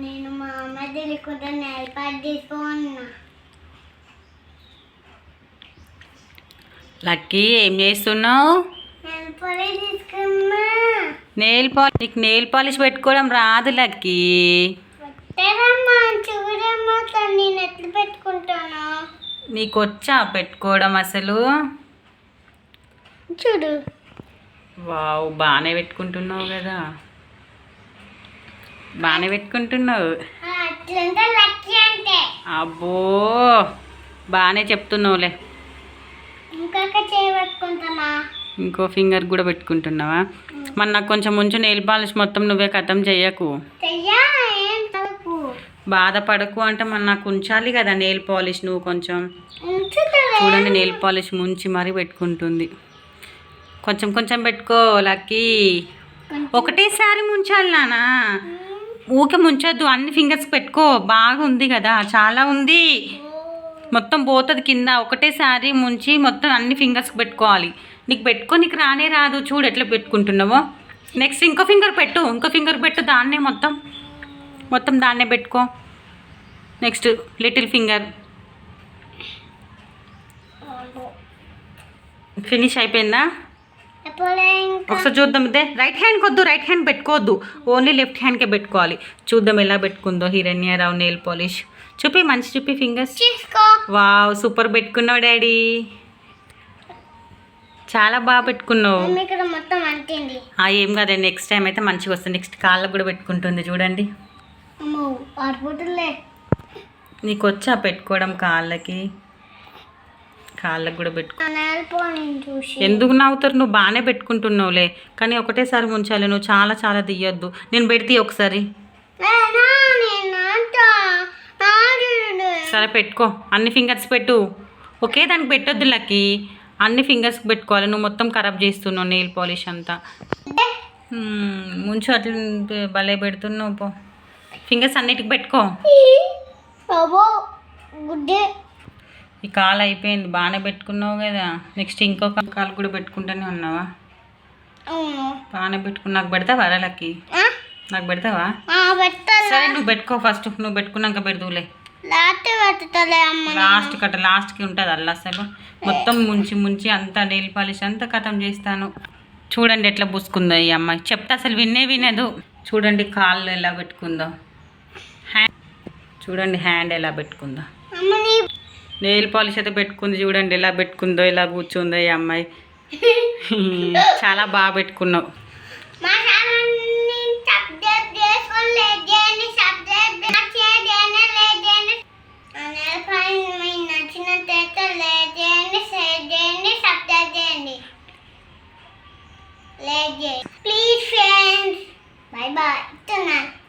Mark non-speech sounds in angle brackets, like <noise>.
నేను మా అమ్మ తెలియకుండా తీసుకున్నా లక్కీ ఏం చేస్తున్నావు? నెయిల్ పాలిష్ నీకు నెయిల్ పాలిష్ పెట్టుకోవడం రాదు లక్కీ. నీకు వచ్చా పెట్టుకోవడం అసలు? చూడు. వావ్ బాగానే పెట్టుకుంటున్నావు కదా. బాగానే పెట్టుకుంటున్నావు. అబ్బో బాగానే చెప్తున్నావులే. ఇంకో ఫింగర్ కూడా పెట్టుకుంటున్నావా? మరి నాకు కొంచెం ముంచు నెయిల్ పాలిష్ మొత్తం నువ్వే కథం చెయ్యకు. బాధపడకు అంటే మరి నాకు ఉంచాలి కదా నెయిల్ పాలిష్ నువ్వు కొంచెం. చూడండి నెయిల్ పాలిష్ ముంచి మరీ పెట్టుకుంటుంది. కొంచెం కొంచెం పెట్టుకో లక్కీ. ఒకటేసారి ముంచాలి నానా. ఊకే ముంచొద్దు అన్ని ఫింగర్స్ పెట్టుకో బాగా ఉంది కదా చాలా ఉంది. మొత్తం పోతుంది కింద ఒకటేసారి ముంచి మొత్తం అన్ని ఫింగర్స్ పెట్టుకోవాలి. నీకు పెట్టుకో నీకు రానే రాదు చూడు ఎట్లా పెట్టుకుంటున్నావో. నెక్స్ట్ ఇంకో ఫింగర్ పెట్టు ఇంకో ఫింగర్ పెట్టు దాన్నే మొత్తం. మొత్తం దాన్నే పెట్టుకో. నెక్స్ట్ లిటిల్ ఫింగర్ ఫినిష్ అయిపోయిందా? ఒకసారి చూద్దాం ఇదే రైట్ హ్యాండ్ కొద్దు రైట్ హ్యాండ్ పెట్టుకోవద్దు. ఓన్లీ లెఫ్ట్ హ్యాండ్కే పెట్టుకోవాలి. చూద్దాం ఎలా పెట్టుకుందో హిరణ్యరావు నెయిల్ పాలిష్ చూపి మంచి చూపి ఫింగర్స్ వావ్ సూపర్ పెట్టుకున్నావు డాడీ. చాలా బాగా పెట్టుకున్నావు. ఏం కాదండి నెక్స్ట్ టైం అయితే మంచిగా వస్తుంది. నెక్స్ట్ కాళ్ళకు కూడా పెట్టుకుంటుంది చూడండి. నీకు వచ్చా పెట్టుకోవడం కాళ్ళకి? కాళ్ళకు కూడా పెట్టుకో. ఎందుకు నవ్వుతారు? నువ్వు బాగానే పెట్టుకుంటున్నావులే. కానీ ఒకటేసారి ఉంచాలి నువ్వు చాలా చాలా తీయొద్దు. నేను పెడితే ఒకసారి. సరే పెట్టుకో. అన్ని ఫింగర్స్ పెట్టు. ఒకే దానికి పెట్టొద్దు లక్కి. అన్ని ఫింగర్స్ పెట్టుకోవాలి. నువ్వు మొత్తం ఖరాబ్ చేస్తున్నావు నెయిల్ పాలిష్ అంతా. ముంచు అట్లా భలే పెడుతున్నావు పో. ఫింగర్స్ అన్నిటికి పెట్టుకో. గుడ్డే. ఈ కాలు అయిపోయింది. బాగానే పెట్టుకున్నావు కదా. నెక్స్ట్ ఇంకొక కాలు కూడా పెట్టుకుంటూనే ఉన్నావా? బాగానే నాకు పెడతావా ఆ? నాకు పెడతావా? సరే నువ్వు పెట్టుకో ఫస్ట్. నువ్వు పెట్టుకున్నాక పెడదువులే. అమ్మ లాస్ట్ కట్ట లాస్ట్కి ఉంటుంది అల్ల అసలు. మొత్తం ముంచి ముంచి అంతా నెయిల్ పాలిష్ అంతా కథం చేస్తాను. చూడండి ఎట్లా పూసుకుందో ఈ అమ్మాయి. చెప్తే అసలు వినే వినదు. చూడండి కాళ్ళు ఎలా పెట్టుకుందో. హ్యాండ్ చూడండి హ్యాండ్ ఎలా పెట్టుకుందో. నెయిల్ పాలిష్ అయితే పెట్టుకుంది చూడండి ఎలా పెట్టుకుందో ఎలా కూర్చుందో ఈ అమ్మాయి. <laughs> చాలా బాగా పెట్టుకున్నావు. Please friends. Bye bye